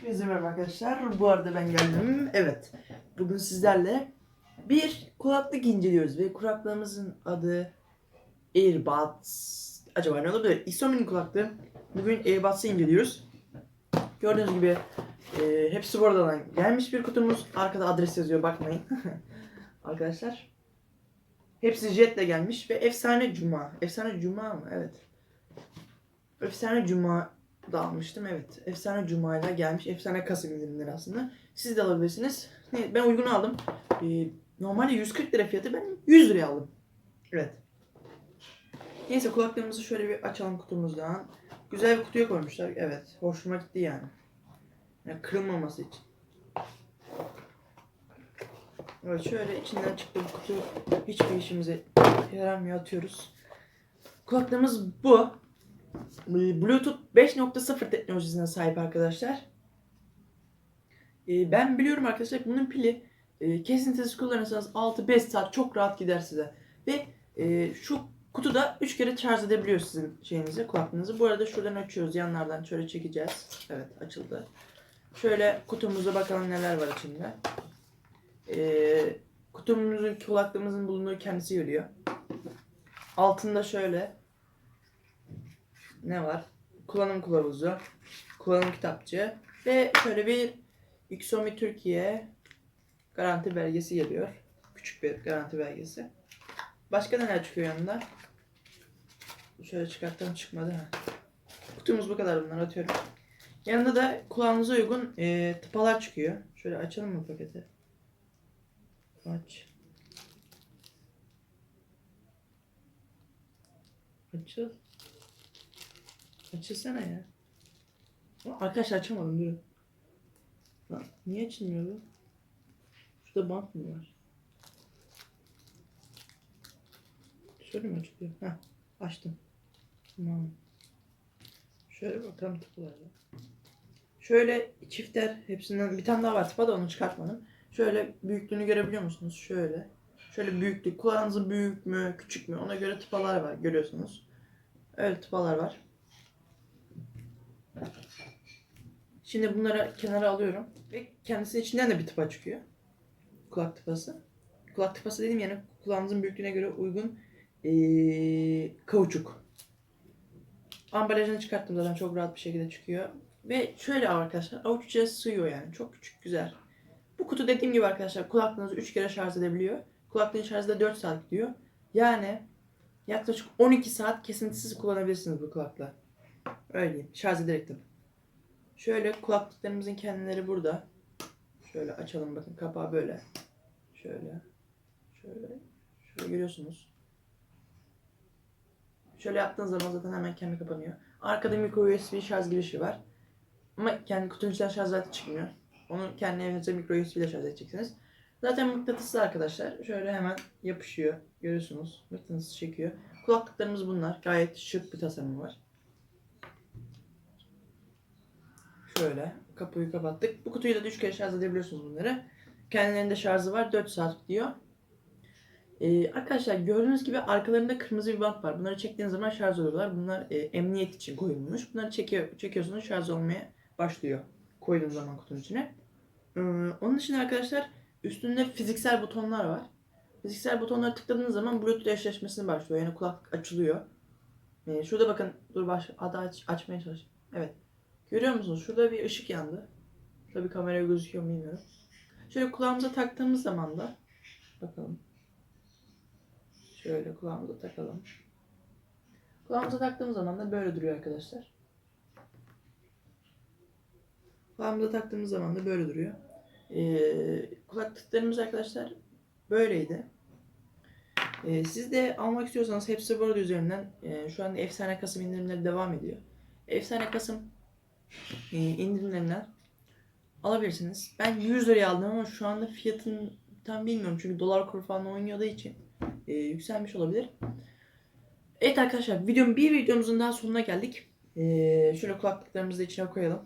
Hepinize merhaba arkadaşlar. Bu arada ben geldim. Evet. Bugün sizlerle bir kulaklık inceliyoruz ve kulaklığımızın adı AirBuds. Acaba ne olabilir? Xiaomi'nin kulaklığı. Bugün AirBuds'ı inceliyoruz. Gördüğünüz gibi e, hepsi buradan gelmiş bir kutumuz. Arkada adres yazıyor bakmayın. arkadaşlar. Hepsi jetle gelmiş ve efsane cuma. Efsane cuma mı? Evet. Efsane cuma da almıştım evet. Efsane Cuma'yla gelmiş. Efsane Kasım indirimleri aslında. Siz de alabilirsiniz. Ne, ben uygun aldım. Ee, normalde 140 lira fiyatı ben 100 liraya aldım. Evet. Neyse kulaklığımızı şöyle bir açalım kutumuzdan. Güzel bir kutuya koymuşlar. Evet. Hoşuma gitti yani. yani kırılmaması için. Evet şöyle içinden çıktı bu kutu. Hiçbir işimize yaramıyor atıyoruz. Kulaklığımız bu. Bluetooth 5.0 teknolojisine sahip arkadaşlar. Ee, Ben biliyorum arkadaşlar bunun pili e, kesintisiz kullanırsanız 6-5 saat çok rahat gider size. Ve e, şu kutuda 3 kere şarj edebiliyor sizin şeyinizi, kulaklığınızı. Bu arada şuradan açıyoruz, yanlardan şöyle çekeceğiz. Evet açıldı. Şöyle kutumuza bakalım neler var içinde. E, kutumuzun, kulaklığımızın bulunduğu kendisi görüyor. Altında şöyle ne var? Kullanım kılavuzu, kullanım kitapçığı ve şöyle bir Xiaomi Türkiye garanti belgesi geliyor. Küçük bir garanti belgesi. Başka neler çıkıyor yanında? Şöyle çıkarttım çıkmadı ha. Kutumuz bu kadar bunları atıyorum. Yanında da kulağınıza uygun e, tıpalar çıkıyor. Şöyle açalım mı paketi? Aç. Açıl. Açılsana ya. Arkadaşlar açamadım durun. Lan niye açılmıyor bu? Şurada bant mı var? Şöyle mi açılıyor? Heh açtım. Tamam. Şöyle bakalım tıpılarda. Şöyle çifter hepsinden bir tane daha var tıpa da onu çıkartmadım. Şöyle büyüklüğünü görebiliyor musunuz? Şöyle. Şöyle büyüklük. Kulağınızın büyük mü küçük mü ona göre tıpalar var görüyorsunuz. Öyle tıpalar var. Şimdi bunları kenara alıyorum ve kendisinin içinden de bir tıpa çıkıyor. Kulak tıpası. Kulak tıpası dediğim yani kulağınızın büyüklüğüne göre uygun ee, kauçuk. Ambalajını çıkarttım zaten çok rahat bir şekilde çıkıyor. Ve şöyle arkadaşlar avuçça sığıyor yani çok küçük güzel. Bu kutu dediğim gibi arkadaşlar kulaklığınızı 3 kere şarj edebiliyor. Kulaklığın şarjı da 4 saat gidiyor. Yani yaklaşık 12 saat kesintisiz kullanabilirsiniz bu kulakla. Öyle. Şarj ederek tabii. Şöyle kulaklıklarımızın kendileri burada. Şöyle açalım bakın kapağı böyle. Şöyle. Şöyle. Şöyle görüyorsunuz. Şöyle yaptığınız zaman zaten hemen kendi kapanıyor. Arkada micro USB şarj girişi var. Ama kendi kutunun şarj aleti çıkmıyor. Onu kendi evinize micro USB ile şarj edeceksiniz. Zaten mıknatıslı arkadaşlar. Şöyle hemen yapışıyor. Görüyorsunuz. Mıknatısı çekiyor. Kulaklıklarımız bunlar. Gayet şık bir tasarımı var. Şöyle kapıyı kapattık. Bu kutuyu da 3 kere şarj edebiliyorsunuz bunları. Kendilerinde şarjı var. 4 saat gidiyor. Ee, arkadaşlar gördüğünüz gibi arkalarında kırmızı bir bant var. Bunları çektiğiniz zaman şarj oluyorlar. Bunlar e, emniyet için koyulmuş. Bunları çekiyor, çekiyorsunuz şarj olmaya başlıyor. Koyduğunuz zaman kutunun içine. Ee, onun için arkadaşlar üstünde fiziksel butonlar var. Fiziksel butonlara tıkladığınız zaman Bluetooth eşleşmesini başlıyor. Yani kulak açılıyor. Ee, şurada bakın dur baş, adı aç, açmaya çalış. Evet. Görüyor musunuz? Şurada bir ışık yandı. Tabii kameraya gözüküyor mu bilmiyorum. Şöyle kulağımıza taktığımız zaman da bakalım. Şöyle kulağımıza takalım. Kulağımıza taktığımız zaman da böyle duruyor arkadaşlar. Kulağımıza taktığımız zaman da böyle duruyor. Ee, kulaklıklarımız arkadaşlar böyleydi. Ee, siz de almak istiyorsanız hepsi burada üzerinden e, şu anda Efsane Kasım indirimleri devam ediyor. Efsane Kasım e, indirimlerinden alabilirsiniz. Ben 100 liraya aldım ama şu anda fiyatını tam bilmiyorum çünkü dolar kuru falan oynuyorduğu için e, yükselmiş olabilir. Evet arkadaşlar videom bir videomuzun daha sonuna geldik. E, şöyle kulaklıklarımızı da içine koyalım.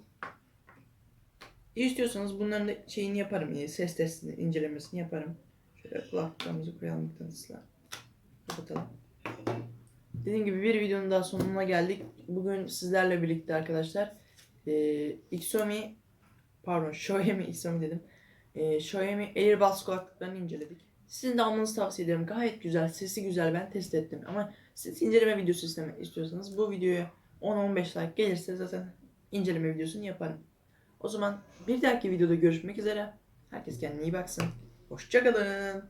İstiyorsanız bunların da şeyini yaparım. e, Ses testini, incelemesini yaparım. Şöyle kulaklıklarımızı koyalım mıknatısla. Kapatalım. Dediğim gibi bir videonun daha sonuna geldik. Bugün sizlerle birlikte arkadaşlar e, Xiaomi pardon Xiaomi Xiaomi dedim. Ee, Xiaomi Airbus kulaklıklarını inceledik. Sizin de almanızı tavsiye ederim. Gayet güzel, sesi güzel. Ben test ettim. Ama siz inceleme videosu isteme, istiyorsanız bu videoya 10-15 like gelirse zaten inceleme videosunu yaparım. O zaman bir dahaki videoda görüşmek üzere. Herkes kendine iyi baksın. Hoşçakalın.